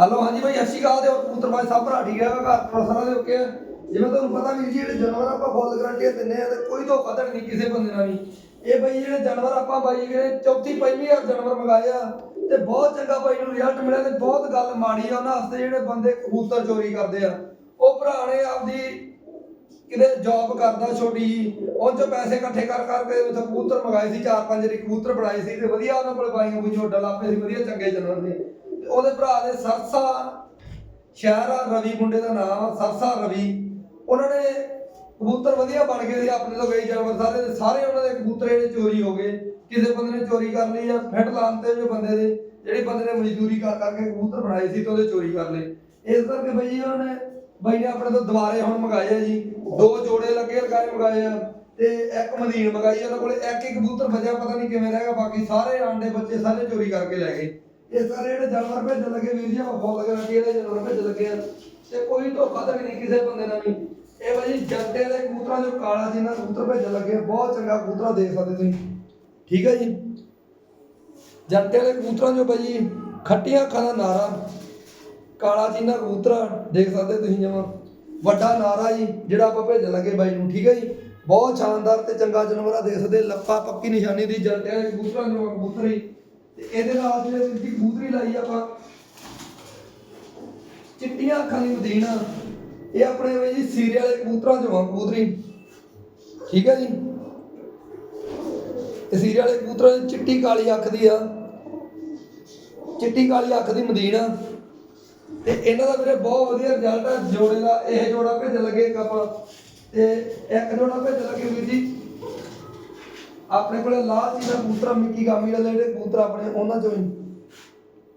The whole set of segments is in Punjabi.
ਹਲੋ, ਹਾਂਜੀ ਭਾਈ, ਸਤਿ ਸ਼੍ਰੀ ਅਕਾਲ ਦੇ ਪੁੱਤਰ ਭਾਈ ਸਭ ਭਰਾ ਠੀਕ ਹੈ ਘਰ ਪ੍ਰਸਰਾ ਦੇ ਓਕੇ ਆ। ਜਿਵੇਂ ਤੁਹਾਨੂੰ ਪਤਾ ਵੀ ਜਿਹੜੇ ਜਾਨਵਰ ਆਪਾਂ ਫੁੱਲ ਗਰੰਟੀ ਦਿੰਨੇ ਆ ਤੇ ਕੋਈ ਧੋਖਾ ਨਹੀਂ ਕਿਸੇ ਬੰਦੇ ਨਾਲ ਵੀ। ਇਹ ਭਾਈ ਜਿਹੜੇ ਜਾਨਵਰ ਆਪਾਂ ਬਾਈ, ਜਿਹੜੇ ਚੌਥੀ ਪਹਿਲੀ ਵਾਰ ਜਾਨਵਰ ਮੰਗਾਏ ਆ, ਤੇ ਬਹੁਤ ਚੰਗਾ ਭਾਈ ਨੂੰ ਰਿਜ਼ਲਟ ਮਿਲਿਆ ਤੇ ਬਹੁਤ ਗੱਲ ਮਾੜੀ ਆ, ਉਹਨਾਂ ਵਾਸਤੇ ਜਿਹੜੇ ਬੰਦੇ ਕਬੂਤਰ ਚੋਰੀ ਕਰਦੇ ਆ। ਉਹ ਭਰਾ ਨੇ ਆਪਦੀ ਕਿਤੇ ਜੌਬ ਕਰਦਾ ਛੋਟੀ ਜੀ ਉਹ ਚੋਂ ਪੈਸੇ ਇਕੱਠੇ ਕਰ ਕਰਕੇ ਉਹ ਕਬੂਤਰ ਮੰਗਾਏ ਸੀ, ਚਾਰ ਪੰਜ ਰੀ ਕਬੂਤਰ ਬਣਾਏ ਸੀ ਤੇ ਵਧੀਆ ਉਹਨਾਂ ਕੋਲ ਬਾਈਆਂ ਕੋਈ ਝੋਟਾ ਲਾਪੇ ਸੀ, ਵਧੀਆ ਚੰਗੇ ਜਾਨਵਰ ਨੇ। ਤੇ ਉਹਦੇ ਭਰਾ ਦੇ ਸਰਸਾ, ਸ਼ਹਿਰ ਆ ਰਵੀ ਮੁੰਡੇ ਦਾ ਨਾਮ ਆ, ਸਰਸਾ ਰਵੀ। ਉਹਨਾਂ ਨੇ ਕਬੂਤਰ ਵਧੀਆ ਬਣ ਗਏ ਸੀ, ਆਪਣੇ ਤੋਂ ਗਏ ਜਾਨਵਰ ਸਾਰੇ ਦੇ ਸਾਰੇ ਉਹਨਾਂ ਦੇ ਕਬੂਤਰ ਜਿਹੜੇ ਚੋਰੀ ਹੋ ਗਏ। ਕਿਸੇ ਬੰਦੇ ਨੇ ਚੋਰੀ ਕਰ ਲਈ ਜਾਂ ਫਿੱਟ ਲਾਉਣ ਤੇ ਜੋ ਬੰਦੇ ਦੇ, ਜਿਹੜੇ ਬੰਦੇ ਨੇ ਮਜ਼ਦੂਰੀ ਕਰ ਕਰਕੇ ਕਬੂਤਰ ਬਣਾਏ ਸੀ ਤੇ ਉਹਦੇ ਚੋਰੀ ਕਰ ਲਏ। ਇਸ ਕਰਕੇ ਬਈ ਉਹਨਾਂ ਨੇ, ਬਈ ਨੇ ਆਪਣੇ ਤੋਂ ਦੁਬਾਰੇ ਹੁਣ ਮੰਗਾਏ ਆ ਜੀ। ਦੋ ਜੋੜੇ ਲੱਗੇ ਲਗਾਏ ਮੰਗਾਏ ਆ ਤੇ ਇੱਕ ਮਦੀਨ ਮੰਗਾਈ ਉਹਨਾਂ ਕੋਲੇ ਇੱਕ ਹੀ ਕਬੂਤਰ ਬਚਿਆ, ਪਤਾ ਨਹੀਂ ਕਿਵੇਂ ਰਹਿ ਗਿਆ, ਬਾਕੀ ਸਾਰੇ ਆਂਡੇ ਬੱਚੇ ਸਾਰੇ ਚੋਰੀ ਕਰਕੇ ਲੈ ਗਏ। ਇਹ ਸਾਰੇ ਜਿਹੜੇ ਜਾਨਵਰ ਭੇਜਣ ਲੱਗੇ ਵੀਰ ਜੀ, ਆਪਾਂ ਫੋਨ ਲਗਾ ਜਿਹੜੇ ਜਾਨਵਰ ਭੇਜਣ ਲੱਗੇ ਆ। ਤੇ ਕੋਈ ਧੋਖਾ ਤਾਂ ਨਹੀਂ ਕਿਸੇ ਬੰਦੇ ਨਾਲ ਵੀ। ਇਹ ਬਾਈ ਜੰਟੇ ਦੇ ਕਬੂਤਰਾਂ ਜੋ ਕਾਲਾ ਜਿੰਨਾ ਕਬੂਤਰ ਭੇਜਣ ਲੱਗੇ ਬਹੁਤ ਚੰਗਾ ਕਬੂਤਰ ਦੇਖ ਸਕਦੇ ਤੁਸੀਂ। ਠੀਕ ਹੈ ਜੀ? ਜੰਟੇ ਦੇ ਕਬੂਤਰਾਂ ਜੋ ਬਾਈ ਖੱਟੀਆਂ ਅੱਖਾਂ ਦਾ ਨਾਰਾ, ਕਾਲਾ ਚੀਨਾ ਕਬੂਤਰ ਦੇਖ ਸਕਦੇ ਤੁਸੀਂ ਜਮਾ। ਵੱਡਾ ਨਾਰਾ ਜੀ, ਜਿਹੜਾ ਆਪਾਂ ਭੇਜਣ ਲੱਗੇ ਬਾਈ ਨੂੰ, ਠੀਕ ਹੈ ਜੀ? ਬਹੁਤ ਸ਼ਾਨਦਾਰ ਤੇ ਚੰਗਾ ਜਾਨਵਰ ਆ, ਦੇਖ ਸਕਦੇ, ਲੱਪਾ ਪੱਕੀ ਨਿਸ਼ਾਨੀ ਦੀ ਜੰਟਿਆਂ ਦੇ ਕਬੂਤਰਾਂ ਨੂੰ ਕਬੂਤਰੀ ਤੇ ਇਹਦੇ ਨਾਲ ਜਿਹੜੇ ਵੀਰ ਦੀ ਕਬੂਤਰੀ ਲਾਈ ਆਪਾਂ, ਚਿੱਟੀਆਂ ਅੱਖਾਂ ਦੀ ਮਦੀਨਾ ਇਹ ਆਪਣੇ ਬਾਈ ਜੀ ਸੀਰੀਅਲ ਵਾਲੇ ਕਬੂਤਰਾਂ ਚੋਂ ਆ, ਕਬੂਤਰੀ। ਠੀਕ ਹੈ ਜੀ? ਇਹ ਸੀਰੀਅਲ ਵਾਲੇ ਕਬੂਤਰਾਂ ਦੀ ਚਿੱਟੀ ਕਾਲੀ ਅੱਖ ਦੀ ਆ, ਚਿੱਟੀ ਕਾਲੀ ਅੱਖ ਦੀ ਮਦੀਨਾ ਤੇ ਇਹਨਾਂ ਦਾ ਵੀਰੇ ਬਹੁਤ ਵਧੀਆ ਰਿਜ਼ਲਟ ਆ, ਜੋੜੇ ਦਾ ਇਹ ਜੋੜਾ ਭੇਜ ਲੱਗੇ ਇੱਕ ਆਪਾਂ, ਤੇ ਇੱਕ ਜੋੜਾ ਭੇਜ ਲੱਗੇ ਵੀਰ ਜੀ। ਆਪਣੇ ਕੋਲੇ ਲਾਲ ਜੀ ਦਾ ਕਬੂਤਰ ਮਿੱਕੀ ਗਾਮੀ ਵਾਲੇ ਜਿਹੜੇ ਕਬੂਤਰ ਆਪਣੇ, ਉਹਨਾਂ ਚੋਂ ਹੀ।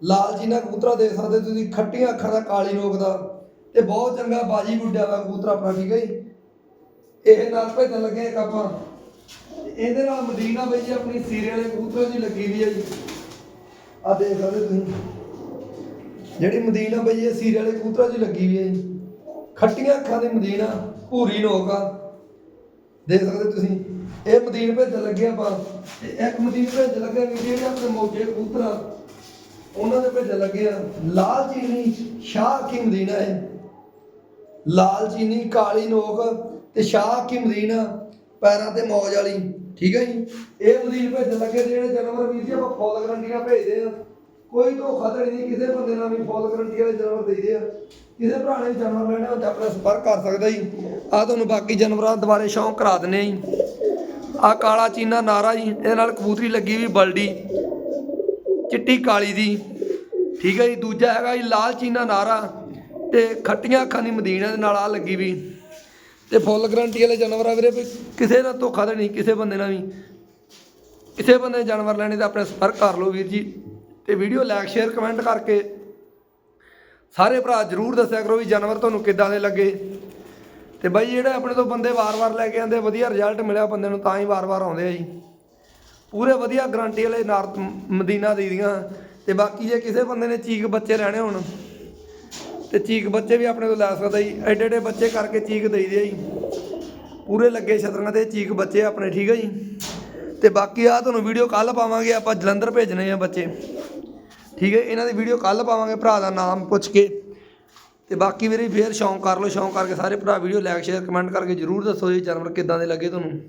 ਲਾਲ ਜੀ ਨਾਲ ਕਬੂਤਰਾ ਦੇਖ ਸਕਦੇ ਤੁਸੀਂ, ਖੱਟੀਆਂ ਅੱਖਾਂ ਦਾ, ਕਾਲੀ ਨੋਕ ਦਾ। ਤੇ ਬਹੁਤ ਚੰਗਾ ਬਾਜੀ ਗੁੱਡਿਆ ਵਾ ਕਬੂਤਰ ਆਪਣਾ, ਠੀਕ ਹੈ ਇਹ ਨਾਲ ਭੇਜਣ ਲੱਗੇ ਇੱਕ ਆਪਾਂ। ਇਹਦੇ ਨਾਲ ਮਦੀਨਾ ਬਈ ਜੀ ਆਪਣੀ ਸੀਰੇ ਵਾਲੇ ਕਬੂਤਰ ਦੀ ਲੱਗੀ ਵੀ ਹੈ ਜੀ। ਆ ਦੇਖ ਸਕਦੇ ਤੁਸੀਂ। ਜਿਹੜੀ ਮਦੀਨਾ ਬਈ ਇਹ ਸੀਰੇ ਵਾਲੇ ਕਬੂਤਰਾਂ 'ਚ ਲੱਗੀ ਵੀ ਹੈ ਜੀ। ਖੱਟੀਆਂ ਅੱਖਾਂ ਦੀ ਮਦੀਨਾ, ਭੂਰੀ ਨੋਕ ਆ। ਦੇਖ ਸਕਦੇ ਤੁਸੀਂ। ਇਹ ਮਦੀਨ ਭੇਜਣ ਲੱਗੇ ਆਪਾਂ। ਤੇ ਇੱਕ ਮਦੀਨ ਭੇਜਣ ਲੱਗੇ ਵੀ ਜਿਹੜੇ ਆਪਣੇ ਮੋਜੇ ਕਬੂਤਰ ਆ, ਉਹਨਾਂ ਦੇ ਭੇਜਣ ਲੱਗੇ ਆ। ਲਾਲ ਚੀਨੀ ਸ਼ਾਹ ਕੀ ਮਦੀਨਾ ਹੈ? ਲਾਲ ਚੀਨੀ, ਕਾਲੀ ਨੋਕ ਤੇ ਸ਼ਾਹ ਕੀ ਮਦੀਨਾ ਪੈਰਾਂ ਤੇ ਮੌਜ ਵਾਲੀ। ਠੀਕ ਹੈ ਜੀ? ਇਹ ਮਦੀਨ ਭੇਜਣ ਲੱਗੇ ਜਿਹੜੇ ਜਾਨਵਰ ਵੀਰ ਜੀ ਆਪਾਂ ਫੁੱਲ ਗਰੰਟੀਆਂ ਭੇਜਦੇ ਆ। ਕੋਈ ਧੋਖਾ ਧੜੀ ਨਹੀਂ ਕਿਸੇ ਬੰਦੇ ਨਾਲ ਵੀ ਫੁੱਲ ਗਰੰਟੀ ਵਾਲੇ ਜਾਨਵਰ ਦੇਈਦੇ ਆ। ਕਿਸੇ ਭਰਾ ਨੇ ਜਾਨਵਰ ਲੈਣਾ ਤਾਂ ਆਪਣਾ ਸੰਪਰਕ ਕਰ ਸਕਦਾ ਜੀ। ਆ ਤੁਹਾਨੂੰ ਬਾਕੀ ਜਾਨਵਰਾਂ ਦੁਬਾਰੇ ਸ਼ੌਂਕ ਕਰਾ ਦਿੰਨੇ ਜੀ। ਆ ਕਾਲਾ ਚੀਨਾ ਨਾਰਾ ਜੀ, ਇਹਦੇ ਨਾਲ ਕਬੂਤਰੀ ਲੱਗੀ ਵੀ ਬਲਡੀ, ਚਿੱਟੀ ਕਾਲੀ ਦੀ। ਠੀਕ ਹੈ ਜੀ, ਦੂਜਾ ਹੈਗਾ ਜੀ, ਲਾਲ ਚੀਨਾ ਨਾਰਾ ਤੇ ਖੱਟੀਆਂ ਅੱਖਾਂ ਦੀ ਮਦੀਨਾ ਦੇ ਨਾਲ ਆ ਲੱਗੀ ਵੀ। ਤੇ ਫੁੱਲ ਗਰੰਟੀ ਵਾਲੇ ਜਾਨਵਰ ਆ ਵੀਰੇ, ਵੀ ਕਿਸੇ ਦਾ ਧੋਖਾ ਤਾਂ ਨਹੀਂ, ਕਿਸੇ ਬੰਦੇ ਨਾਲ ਵੀ। ਕਿਸੇ ਬੰਦੇ ਜਾਨਵਰ ਲੈਣੇ ਤਾਂ ਆਪਣੇ ਸੰਪਰਕ ਕਰ ਲਓ ਵੀਰ ਜੀ। ਤੇ ਵੀਡੀਓ ਲਾਈਕ, ਸ਼ੇਅਰ, ਕਮੈਂਟ ਕਰਕੇ ਸਾਰੇ ਭਰਾ ਜਰੂਰ ਦੱਸਿਆ ਕਰੋ ਵੀ ਜਾਨਵਰ ਤੁਹਾਨੂੰ ਕਿੱਦਾਂ ਦੇ ਲੱਗੇ। ਤੇ ਬਾਈ ਜਿਹੜਾ ਆਪਣੇ ਤੋਂ ਬੰਦੇ ਵਾਰ-ਵਾਰ ਲੈ ਕੇ ਆਉਂਦੇ, ਵਧੀਆ ਰਿਜ਼ਲਟ ਮਿਲਿਆ ਬੰਦੇ ਨੂੰ, ਤਾਂ ਹੀ ਵਾਰ-ਵਾਰ ਆਉਂਦੇ ਆ ਜੀ। ਪੂਰੇ ਵਧੀਆ ਗਾਰੰਟੀ ਵਾਲੇ ਨਾਰ, ਮਦੀਨਾ ਦੇ ਦੀਆਂ। ਤੇ ਬਾਕੀ ਜੇ ਕਿਸੇ ਬੰਦੇ ਨੇ ਚੀਕ ਬੱਚੇ ਰਹਿਣੇ ਹੋਣ, ਤੇ ਚੀਕ ਬੱਚੇ ਵੀ ਆਪਣੇ ਤੋਂ ਲੈ ਸਕਦਾ ਜੀ। ਐਡੇ ਐਡੇ ਬੱਚੇ ਕਰਕੇ ਚੀਕ ਦੇਈਦੇ ਆ ਜੀ। ਪੂਰੇ ਲੱਗੇ ਛਤਰੀਆਂ ਤੇ ਚੀਕ ਬੱਚੇ ਆਪਣੇ, ਠੀਕ ਹੈ ਜੀ। ਤੇ ਬਾਕੀ ਆ ਤੁਹਾਨੂੰ ਵੀਡੀਓ ਕੱਲ ਪਾਵਾਂਗੇ, ਆਪਾਂ ਜਲੰਧਰ ਭੇਜਣੇ ਆ ਬੱਚੇ। ਠੀਕ ਹੈ ਇਹਨਾਂ ਦੀ ਵੀਡੀਓ ਕੱਲ ਪਾਵਾਂਗੇ, ਭਰਾ ਦਾ ਨਾਮ ਪੁੱਛ ਕੇ। ਤੇ ਬਾਕੀ ਵੀਰੇ ਫੇਰ ਸ਼ੌਂਕ ਕਰ ਲਓ, ਸ਼ੌਂਕ ਕਰਕੇ ਸਾਰੇ ਭਰਾ ਵੀਡੀਓ ਲਾਈਕ ਸ਼ੇਅਰ ਕਮੈਂਟ ਕਰਕੇ ਜਰੂਰ ਦੱਸੋ ਜੀ ਜਾਨਵਰ ਕਿੱਦਾਂ ਦੇ ਲੱਗੇ ਤੁਹਾਨੂੰ।